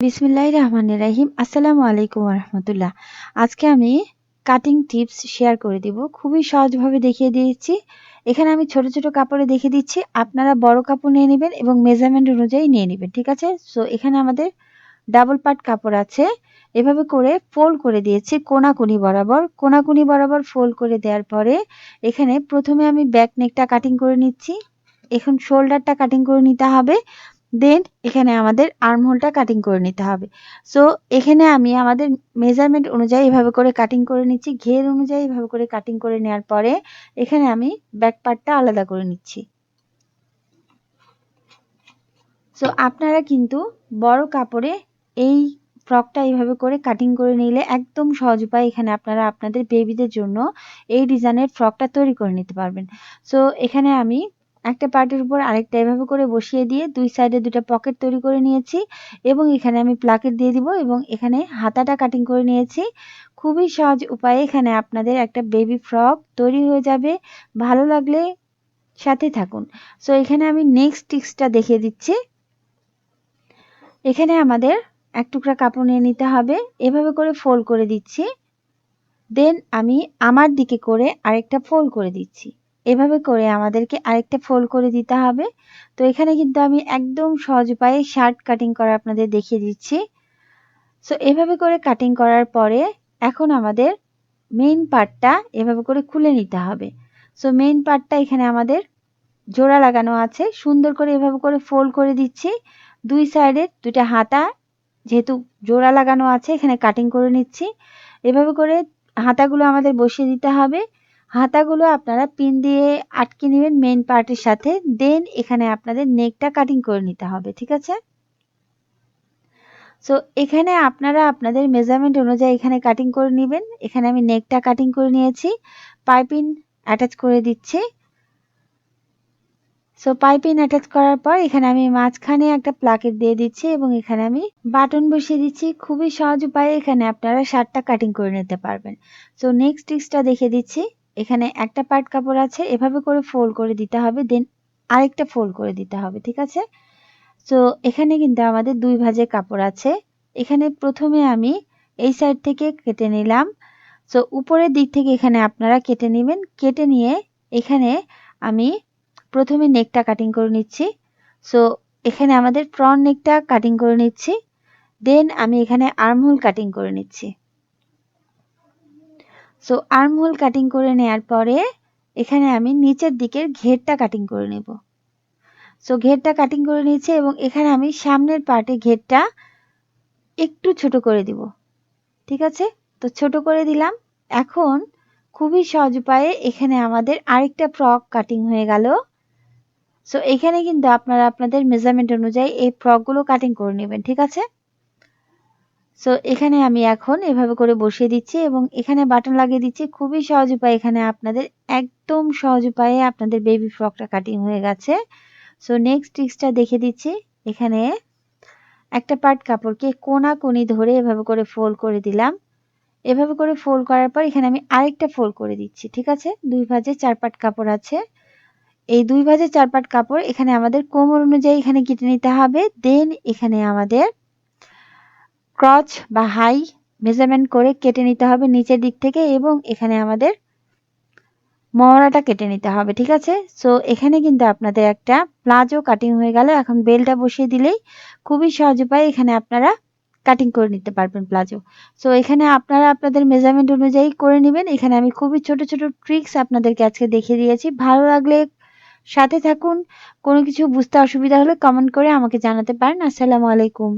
বিসমিল্লাহির রহমানির রাহিম। আসসালামু আলাইকুম রহমতুল্লাহ। আজকে আমি কাটিং টিপস শেয়ার করে দিব। খুবই সহজভাবে দেখিয়ে দিয়েছি। এখানে আমি ছোট ছোট কাপড়ে দেখিয়ে দিচ্ছি। আপনারা বড় কাপড় নিয়ে নেবেন এবং মেজারমেন্ট অনুযায়ী নিয়ে নেবেন, ঠিক আছে? সো এখানে আমাদের ডাবল পার্ট কাপড় আছে। এভাবে করে ফোল্ড করে দিয়েছি কোনাকুনি বরাবর। কোনাকুনি বরাবর ফোল্ড করে দেওয়ার পরে এখানে প্রথমে আমি ব্যাক নেকটা কাটিং করে নিচ্ছি। এখন শোল্ডারটা কাটিং করে নিতে হবে। দেন এখানে আমাদের আর্মহোলটা কাটিং করে নিতে হবে। সো এখানে আমি আমাদের মেজারমেন্ট অনুযায়ী এভাবে করে কাটিং করে নিচ্ছি, ঘের অনুযায়ী এভাবে করে কাটিং করে নেওয়ার পরে এখানে আমি ব্যাক পার্টটা আলাদা করে নিচ্ছি। সো আপনারা কিন্তু বড় কাপড়ে এই ফ্রকটা এইভাবে করে কাটিং করে নিলে একদম সহজ উপায় এখানে আপনারা আপনাদের বেবিদের জন্য এই ডিজাইনের ফ্রকটা তৈরি করে নিতে পারবেন। সো এখানে আমি একটা পার্টের উপর আরেকটা এভাবে করে বসিয়ে দিয়ে দুই সাইডে দুটা পকেট তৈরি করে নিয়েছি এবং এখানে আমি প্লাকেট দিয়ে দিব এবং এখানে হাতাটা কাটিং করে নিয়েছি। খুবই সহজ উপায়ে এখানে আপনাদের একটা বেবি ফ্রক তৈরি হয়ে যাবে। ভালো লাগলে সাথে থাকুন। সো এখানে আমি নেক্সট টিক্সটা দেখিয়ে দিচ্ছি। এখানে আমাদের এক টুকরা কাপড় নিয়ে নিতে হবে। এভাবে করে ফোল্ড করে দিচ্ছি। দেন আমি আমার দিকে করে আরেকটা ফোল্ড করে দিচ্ছি। এভাবে করে আমাদেরকে আরেকটা ফোল্ড করে দিতে হবে। তো এখানে কিন্তু আমি একদম সহজ উপায়ে শার্ট কাটিং করা আপনাদের দেখিয়ে দিচ্ছি। সো এভাবে করে কাটিং করার পরে এখন আমাদের মেইন পার্টটা এভাবে করে খুলে নিতে হবে। সো মেইন পার্টটা এখানে আমাদের জোড়া লাগানো আছে। সুন্দর করে এভাবে করে ফোল্ড করে দিচ্ছি। দুই সাইডে দুটা হাতা যেহেতু জোড়া লাগানো আছে, এখানে কাটিং করে নিচ্ছি। এভাবে করে হাতাগুলো আমাদের বসিয়ে দিতে হবে। হাতাগুলো আপনারা পিন দিয়ে আটকে নেবেন মেন পার্টের সাথে। দেন এখানে আপনাদের নেকটা কাটিং করে নিতে হবে, ঠিক আছে? সো এখানে আপনারা আপনাদের মেজারমেন্ট অনুযায়ী এখানে কাটিং করে নেবেন। এখানে আমি নেকটা কাটিং করে নিয়েছি। পাইপিন অ্যাটাচ করে দিচ্ছি। সো পাইপিন অ্যাটাচ করার পর এখানে আমি মাঝখানে একটা প্লাকেট দিয়ে দিচ্ছি এবং এখানে আমি বাটন বসিয়ে দিচ্ছি। খুবই সহজ উপায়ে এখানে আপনারা শার্টটা কাটিং করে নিতে পারবেন। সো নেক্সট টিক্সটা দেখে দিচ্ছি। এখানে একটা পার্ট কাপড় আছে, এভাবে করে ফোল্ড করে দিতে হবে দেন আরেকটা ফোল্ড করে দিতে হবে, ঠিক আছে? সো এখানে কিন্তু আমাদের দুই ভাজে কাপড় আছে। এখানে প্রথমে আমি এই সাইড থেকে কেটে নিলাম। সো উপরের দিক থেকে এখানে আপনারা কেটে নেবেন। কেটে নিয়ে এখানে আমি প্রথমে নেকটা কাটিং করে নিচ্ছি। সো এখানে আমাদের ফ্রন্ট নেকটা কাটিং করে নিচ্ছি। দেন আমি এখানে আর্মহোল কাটিং করে নিচ্ছি। সো আর্মহোল কাটিং করে নেয়ার পরে এখানে আমি নিচের দিকের ঘেরটা কাটিং করে নেব। সো ঘেরটা কাটিং করে নিয়েছি এবং এখানে আমি সামনের পার্টে ঘেরটা একটু ছোট করে দিব। ঠিক আছে? তো ছোট করে দিলাম। এখন খুবই সহজ উপায়ে এখানে আমাদের আরেকটা ফ্রক কাটিং হয়ে গেল। সো এখানে কিন্তু আপনারা আপনাদের মেজারমেন্ট অনুযায়ী এই ফ্রকগুলো কাটিং করে নেবেন। ঠিক আছে? সো এখানে আমি এখন এভাবে করে বসিয়ে দিচ্ছি এবং এখানে বাটন লাগিয়ে দিচ্ছি। খুবই সহজ উপায় এখানে আপনাদের, একদম সহজ উপায়ে আপনাদের বেবি ফ্রকটা কাটিং হয়ে গেছে। সো নেক্সট টিক্সটা দেখে দিচ্ছি। এখানে একটা পার্ট কাপড়কে কোনা কোনি ধরে এভাবে করে ফোল্ড করে দিলাম। এভাবে করে ফোল্ড করার পর এখানে আমি আরেকটা ফোল্ড করে দিচ্ছি, ঠিক আছে? দুই ভাজে চার পাট কাপড় আছে। এই দুই ভাজে চার পাট কাপড় এখানে আমাদের কোমর অনুযায়ী এখানে কেটে নিতে হবে। দেন এখানে আমাদের ক্রচ বা হাই মেজারমেন্ট করে কেটে নিতে হবে নিচের দিক থেকে এবং এখানে আমাদের মহড়াটা কেটে নিতে হবে, ঠিক আছে? সো এখানে কিন্তু আপনাদের একটা প্লাজো কাটিং হয়ে গেল। এখন বেলটা বসিয়ে দিলেই খুবই সহজ উপায়, এখানে আপনারা কাটিং করে নিতে পারবেন প্লাজো। সো এখানে আপনারা আপনাদের মেজারমেন্ট অনুযায়ী করে নেবেন। এখানে আমি খুবই ছোট ছোট ট্রিক্স আপনাদেরকে আজকে দেখিয়ে দিয়েছি। ভালো লাগলে সাথে থাকুন। কোনো কিছু বুঝতে অসুবিধা হলে কমেন্ট করে আমাকে জানাতে পারেন। আসসালামু আলাইকুম।